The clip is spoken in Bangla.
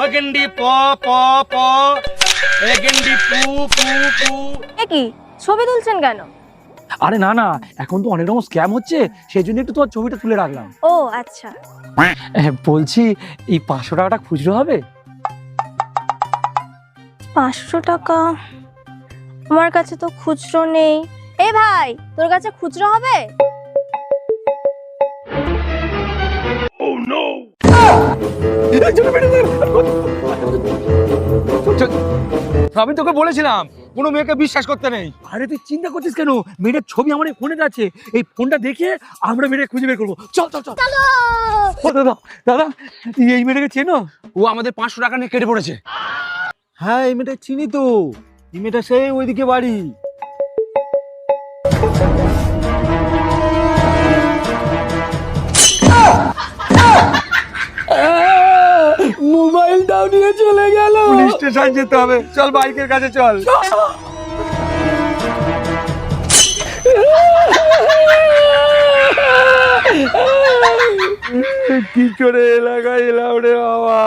ও গেন্ডি প প প। এ গেন্ডি পু পু পু। এ কি? ছবি তুলছেন কেন? আরে না না এখন তো অনেক রকম স্ক্যাম হচ্ছে সেই জন্য একটু তোমার ছবিটা তুলে রাখলাম। ও আচ্ছা। বলছি এই পাঁচশো টাকাটা খুচরো হবে? পাঁচশো টাকা? আমার কাছে তো খুচরো নেই। এ ভাই তোর কাছে খুচরো হবে? আমি তোকে বলেছিলাম কোনো মেয়েকে বিশ্বাস করতে নেই। আরে তুই চিন্তা করছিস কেন? মেয়েটার ছবি আমার এই ফোনে আছে। এই ফোনটা দেখে আমরা মেয়েটা খুঁজে বের করব। চল চল চল। দাদা দাদা তুই এই মেয়েটাকে চেনো? ও আমাদের পাঁচশো টাকা নিয়ে কেটে পড়েছে। হ্যাঁ এই মেয়েটা চিনি তো। এই মেয়েটা সেই ওইদিকে বাড়ি। মোবাইলটাও নিয়ে চলে গেল। পুলিশ স্টেশন যেতে হবে। চল বাইকের কাছে চল। কি করে এলাকায় এলাম রে বাবা?